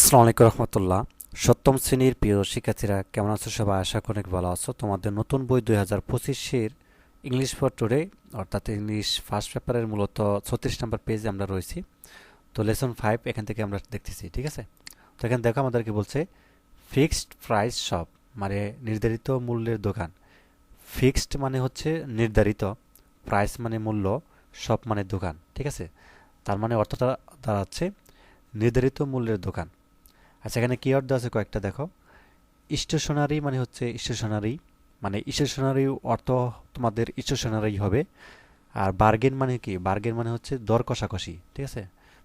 আসসালামু আলাইকুম রহমতুল্লাহ। সপ্তম শ্রেণির প্রিয় শিক্ষার্থীরা কেমন আছো? সবাই আশা করি ভালো আছো। তোমাদের নতুন বই দুই হাজার পঁচিশের ইংলিশ ফর টুডে অর্থাৎ ইংলিশ ফার্স্ট পেপারের মূলত ছত্রিশ নম্বর পেজে আমরা রয়েছি। তো লেসন ফাইভ এখান থেকে আমরা দেখতেছি, ঠিক আছে? তো এখানে দেখো আমাদেরকে বলছে ফিক্সড প্রাইস শপ মানে নির্ধারিত মূল্যের দোকান। ফিক্সড মানে হচ্ছে নির্ধারিত প্রাইস মানে মূল্য শপ মানে দোকান, ঠিক আছে? তার মানে অর্থটা দাঁড়াচ্ছে, নির্ধারিত মূল্যের দোকান। আচ্ছা এখানে কিওয়ার্ড দেওয়া আছে কয়েকটা, দেখো। স্টেশনারি মানে হচ্ছে স্টেশনারি মানে স্টেশনারি অর্থ তোমাদের স্টেশনারি হবে। আর বার্গেন মানে কি? বার্গেন মানে হচ্ছে দর কষাকষি, ঠিক আছে?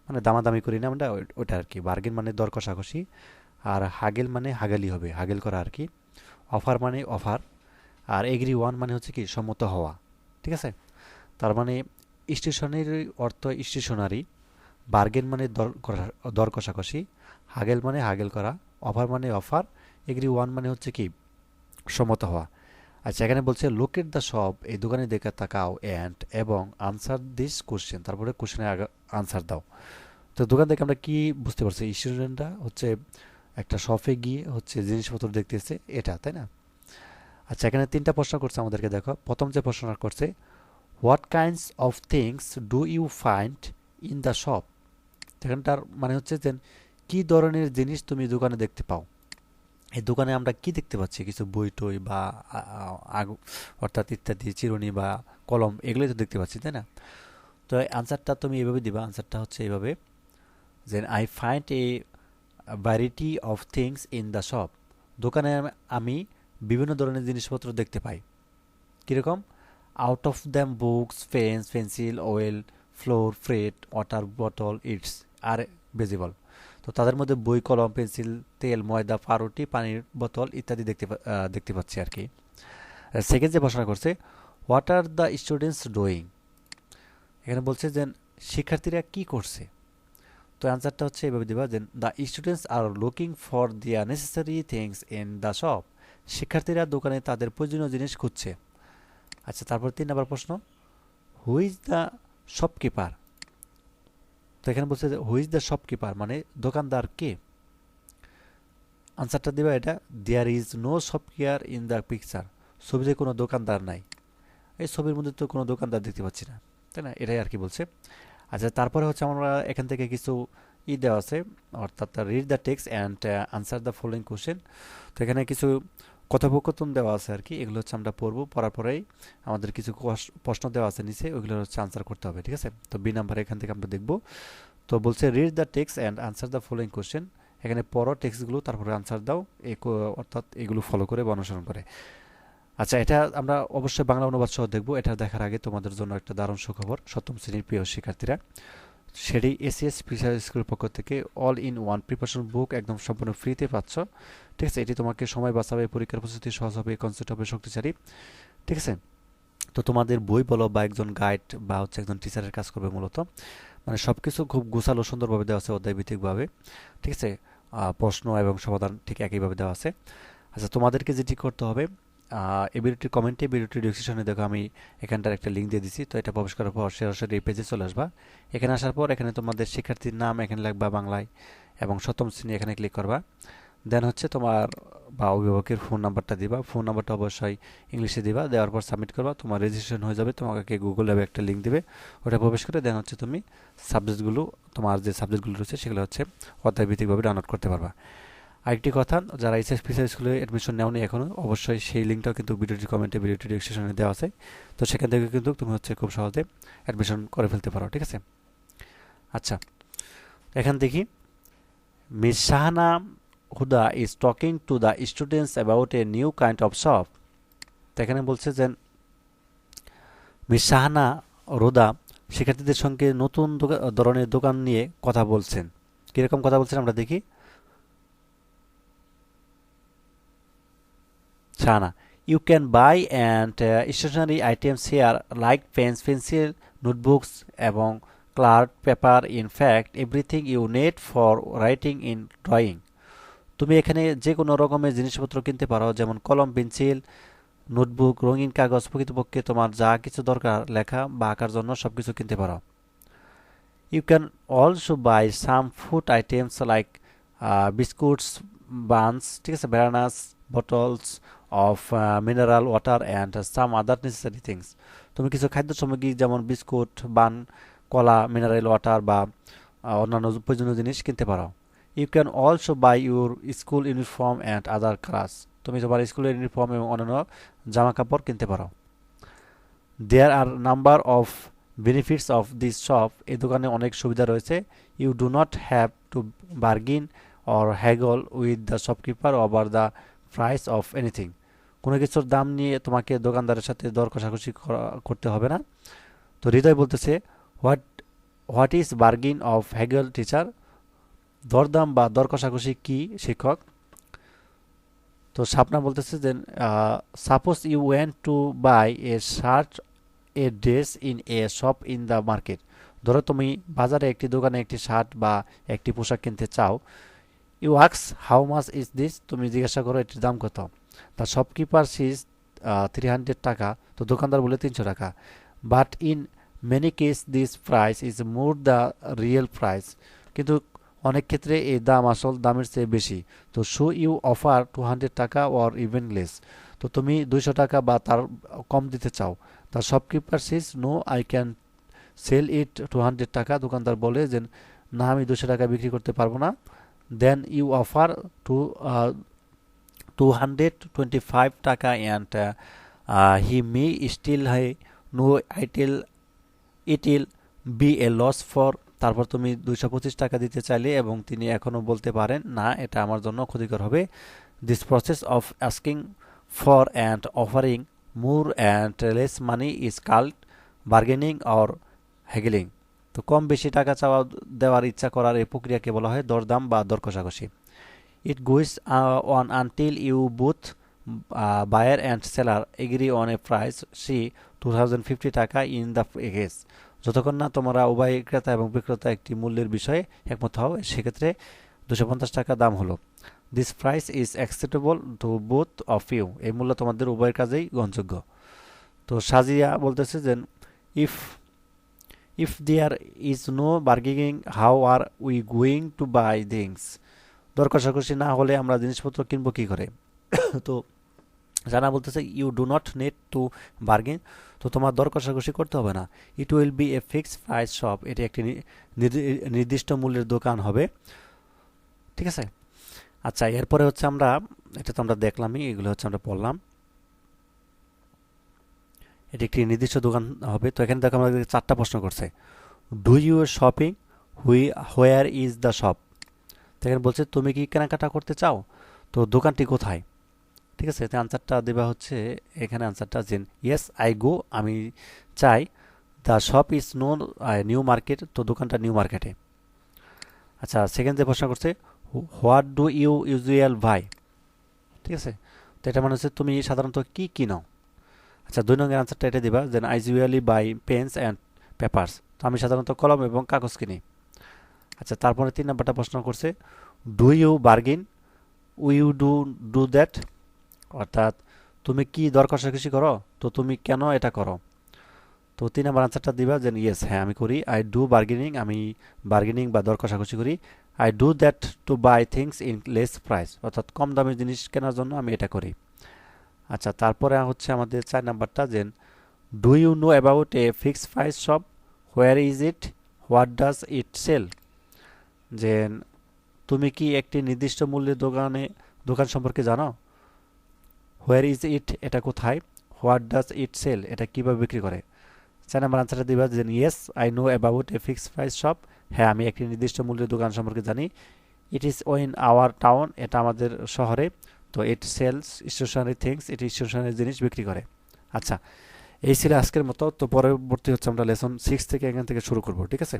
মানে দামাদামি করি না আমরা ওটা আর কি। বার্গেন মানে দর কষাকষি, আর হাগেল মানে হাগালি হবে হাগেল করা আর কি। অফার মানে অফার আর এগ্রি ওয়ান মানে হচ্ছে কি? সম্মত হওয়া, ঠিক আছে? তার মানে স্টেশনারি অর্থ স্টেশনারি বার্গেন মানে দর কষাকষি, হাগেল মানে হাগেল করা, অফার মানে অফার, এগ্রি ওয়ান মানে হচ্ছে কি সম্মত হওয়া। আচ্ছা এখানে বলছে লোকেট দ্য শপ এই দোকানে দেখে তাকাও অ্যান্ড এবং আনসার দিস কোশ্চেন তারপরে কোশ্চেনের আনসার দাও। তো দোকান থেকে আমরা কি বুঝতে পারছি? স্টুডেন্টরা হচ্ছে একটা শপে গিয়ে হচ্ছে জিনিসপত্র দেখতেছে, এটা, তাই না? আচ্ছা এখানে তিনটা প্রশ্ন করছে আমাদেরকে, দেখো। প্রথম যে প্রশ্নটা করছে what kinds of things do you find in the shop এখানটার মানে হচ্ছে যে, কি ধরনের জিনিস তুমি দোকানে দেখতে পাও? এই দোকানে আমরা কি দেখতে পাচ্ছি? কিছু বই টই বা অর্থাৎ ইত্যাদি, চিরুনি বা কলম, এগুলোই তো দেখতে পাচ্ছি, তাই না? তো আনসারটা তুমি এভাবে দিবা। আনসারটা হচ্ছে এইভাবে যে I find a variety of things in the shop দোকানে আমি বিভিন্ন ধরনের জিনিসপত্র দেখতে পাই। কীরকম? Out of them books pens pencil oil flour fruit water bottle eats are visible তো তাদের মধ্যে বই, কলম, পেন্সিল, তেল, ময়দা, পাউরুটি, পানির বোতল ইত্যাদি দেখতে দেখতে পাচ্ছি আর কি। সেকেন্ড যে প্রশ্ন করছে what are the students doing এখানে বলছে যে, শিক্ষার্থীরা কি করছে? তো অ্যান্সারটা হচ্ছে এভাবে দিবা যে the students are looking for the necessary things in the shop শিক্ষার্থীরা দোকানে তাদের প্রয়োজনীয় জিনিস খুঁজছে। আচ্ছা তারপর তিন নম্বর প্রশ্ন হুইজ দ্য শপকিপার তো এখানে বলছে যে হুইজ দ্য শপকিপার মানে দোকানদার কে? আনসারটা দিবা এটা। There is no shopkeeper in the picture ছবিতে কোনো দোকানদার নাই। এই ছবির মধ্যে তো কোনো দোকানদার দেখতে পাচ্ছি না, তাই না? এটাই আর কি বলছে। আচ্ছা তারপরে হচ্ছে আমরা এখান থেকে কিছু ই দেওয়া আছে, অর্থাৎ read the text and answer the following question তো এখানে কিছু কথোপকথন দেওয়া আছে আর কি, এগুলো হচ্ছে আমরা পড়ব, পড়ার পরেই আমাদের কিছু প্রশ্ন দেওয়া আছে নিচে ওইগুলো হচ্ছে আনসার করতে হবে, ঠিক আছে? তো বি নাম্বার এখান থেকে আমরা দেখব। তো বলছে read the text and answer the following question এখানে পড়ো টেক্সটগুলো তারপরে আনসার দাও অর্থাৎ এগুলো ফলো করে বা অনুসরণ করে। আচ্ছা এটা আমরা অবশ্যই বাংলা অনুবাদ সহ দেখব এটা দেখার আগে তোমাদের জন্য একটা দারুণ সুখবর, সপ্তম শ্রেণির প্রিয় শিক্ষার্থীরা। সেটি এসিএস ফিচার স্কুলের পক্ষ থেকে all in one preparation book একদম সম্পূর্ণ ফ্রিতে পাচ্ছ। ঠিক আছে, এটি তোমাকে সময় বাঁচাবে, পরীক্ষার প্রস্তুতি সহজ হবে কনসেপ্ট হবে, শক্তিশালী। ঠিক আছে? তো তোমাদের বই বলো বা একজন গাইড বা হচ্ছে একজন টিচারের কাজ করবে মূলত। মানে সব কিছু খুব গোছালো, সুন্দরভাবে দেওয়া আছে অধ্যায়ভিত্তিকভাবে। ঠিক আছে? প্রশ্ন এবং সমাধান ঠিক একইভাবে দেওয়া আছে। আচ্ছা তোমাদেরকে যেটি করতে হবে এই ভিডিওটির কমেন্টে ভিডিওটির ডিসক্রিপশনে দেখো, আমি এখানটার একটা লিঙ্ক দিয়ে দিছি। তো এটা প্রবেশ করার পর সরাসরি এই পেজে চলে আসবা। এখানে আসার পর এখানে তোমাদের শিক্ষার্থীর নাম এখানে লিখবা বাংলায় এবং সপ্তম শ্রেণি এখানে ক্লিক করবা। দেন হচ্ছে তোমার বা অভিভাবকের ফোন নাম্বারটা দিবা। ফোন নাম্বারটা অবশ্যই ইংলিশে দিবা। দেওয়ার পর সাবমিট করবা। তোমার রেজিস্ট্রেশন হয়ে যাবে। তোমাকে গুগল অ্যাপে একটা লিঙ্ক দেবে। ওটা প্রবেশ করে দেন হচ্ছে তুমি সাবজেক্টগুলো তোমার যে সাবজেক্টগুলো রয়েছে সেগুলো হচ্ছে অধ্যায়ভিত্তিকভাবে ডাউনলোড করতে পারবা। আরেকটি কথা, যারা এইচএস ফিচার স্কুলে অ্যাডমিশন নেওনি এখনও অবশ্যই সেই লিঙ্কটাও কিন্তু ভিডিওটির কমেন্টে ভিডিওটি ডিসক্রিপশনে দেওয়া আছে। তো সেখান থেকে কিন্তু তুমি হচ্ছে খুব সহজে অ্যাডমিশন করে ফেলতে পারো, ঠিক আছে? আচ্ছা এখান দেখি Miss Shahana Huda is talking to the students about a new kind of shop তো এখানে বলছে যে মিস শাহানা রোদা শিক্ষার্থীদের সঙ্গে নতুন ধরনের দোকান নিয়ে কথা বলছেন। কীরকম কথা বলছেন আমরা দেখি। Shahana you can buy and stationery items here like pens pencil notebooks এবং clerk paper in fact everything you need for writing in drawing তুমি এখানে যে কোনো রকমের জিনিসপত্র কিনতে পারো, যেমন কলম, পেন্সিল, নোটবুক, রঙিন কাগজ, প্রকৃতপক্ষে তোমার যা কিছু দরকার, লেখা বা আঁকার জন্য সব কিছু কিনতে পারো। You can also buy some food items like biscuits buns ঠিক আছে bananas bottles of mineral water and some other necessary things তুমি কিছু খাদ্য সামগ্রী যেমন বিস্কুট, বান, কলা মিনারেল ওয়াটার বা অন্যান্য প্রয়োজনীয় জিনিস কিনতে পারো। You can also buy your school uniform and other class তুমি তোমার স্কুলের ইউনিফর্ম এবং অন্যান্য জামা কাপড় কিনতে পারো। There are number of benefits of this shop এই দোকানে অনেক সুবিধা রয়েছে। You do not have to bargain or haggle with the shopkeeper over the price of anything কোনো কিছুর দাম নিয়ে তোমাকে দোকানদারের সাথে দর কষাকষি করা- করতে হবে না। তো হৃদয় বলতেছে what what is bargain of haggle teacher দরদাম বা দর কষাকষি কি শিক্ষক? তো সাপনা বলতেছে যে suppose you went to buy a shirt a dress in a shop in the market ধরো তুমি বাজারে একটি দোকানে একটি শার্ট বা একটি পোশাক কিনতে চাও। ইউ আক্স হাউ মাচ ইজ দিস তুমি জিজ্ঞাসা করো, এটির দাম কত? The shopkeeper says three hundred taka, তো দোকানদার বলে তিনশো টাকা। But in many case this price is more the real price কিন্তু অনেক ক্ষেত্রে এই দাম আসল দামের চেয়ে বেশি। তো so you offer two hundred taka or even less তো তুমি দুইশো টাকা বা তার কম দিতে চাও। The shopkeeper says no I can sell it two hundred taka. দোকানদার বলে যে, না, আমি দুশো টাকা বিক্রি করতে পারব না। Then you offer to two hundred twenty five taka and he may still high no it'll it will be a loss for তারপর তুমি দুইশো পঁচিশ টাকা দিতে চাইলে এবং তিনি এখনও বলতে পারেন, না, এটা আমার জন্য ক্ষতিকর হবে। This process of asking for and offering more and less money is called bargaining or haggling তো কম বেশি টাকা চাওয়া দেওয়ার ইচ্ছা করার এই প্রক্রিয়াকে বলা হয় দরদাম বা দর কষাকষি it goes on until you both buyer and seller agree on a price say two thousand fifty taka in the case যতক্ষণ না তোমরা উভয় ক্রেতা এবং বিক্রেতা একটি মূল্যের বিষয়ে একমত হও, সেক্ষেত্রে দুশো পঞ্চাশ টাকা দাম হলো। This price is acceptable to both of you এই মূল্য তোমাদের উভয়ের কাজেই গ্রহণযোগ্য। তো সাজিয়া বলতেছে যে if if there is no bargaining how are we going to buy things দর কষাকষি না হলে আমরা জিনিসপত্র কিনবো কী করে? তো জানা বলতেছে you do not need to bargain তো তোমার দর কষাকষি করতে হবে না। It will be a fix price shop এটি একটি নির্দি- নির্দিষ্ট মূল্যের দোকান হবে। ঠিক আছে? আচ্ছা এরপরে হচ্ছে আমরা, এটা তো আমরা দেখলামই, এগুলো হচ্ছে আমরা পড়লাম। এটি একটি নির্দিষ্ট দোকান হবে। তো এখানে দেখো আমাদের চারটা প্রশ্ন করছে। Do you shopping we where is the shop এখানে বলছে, তুমি কি কেনাকাটা করতে চাও? তো দোকানটি কোথায়? ঠিক আছে তো আনসারটা দেওয়া হচ্ছে, এখানে আনসারটা যে ইয়েস আই গো আমি চাই the shop is no New Market তো দোকানটা নিউ মার্কেটে আচ্ছা সেকেন্ড যে প্রশ্ন করছে what do you usual buy ঠিক আছে, তো এটা মানে হচ্ছে, তুমি সাধারণত কি কিনো? আচ্ছা দুই নম্বরের আনসারটা এটা দিবা যে I usually buy pens and papers তো আমি সাধারণত কলম এবং কাগজ কিনি। আচ্ছা তারপরে তিন নম্বরটা প্রশ্ন করছে do you bargain we do do that অর্থাৎ, তুমি কি দর কষাকষি করো? তো তুমি কেন এটা করো? তো তিন নম্বর আনসারটা দিবা যে ইয়েস হ্যাঁ আমি করি। আই ডু বার্গেনিং আমি বার্গেনিং বা দর কষাকষি করি। I do that to buy things in less price অর্থাৎ, কম দামি জিনিস কেনার জন্য আমি এটা করি। আচ্ছা তারপরে হচ্ছে আমাদের চার নাম্বারটা যে do you know about a fixed price shop where is it what does it sell যে তুমি কি একটি নির্দিষ্ট মূল্যের দোকানে, দোকান সম্পর্কে জানো? হোয়ার ইজ ইট এটা কোথায়? হোয়াট ডাজ ইট সেল এটা কীভাবে বিক্রি করে? চার নাম্বার আনসারটা দিবা যে yes I know about a fix price shop হ্যাঁ আমি একটি নির্দিষ্ট মূল্যের দোকান সম্পর্কে জানি। It is in our town এটা আমাদের শহরে। তো ইট সেলস স্টেশনারি থিংস এটি স্টেশনারি জিনিস বিক্রি করে। আচ্ছা এই ছিল আজকের মতো। তো পরবর্তী হচ্ছে আমরা লেসন সিক্স থেকে এখান থেকে শুরু করব, ঠিক আছে?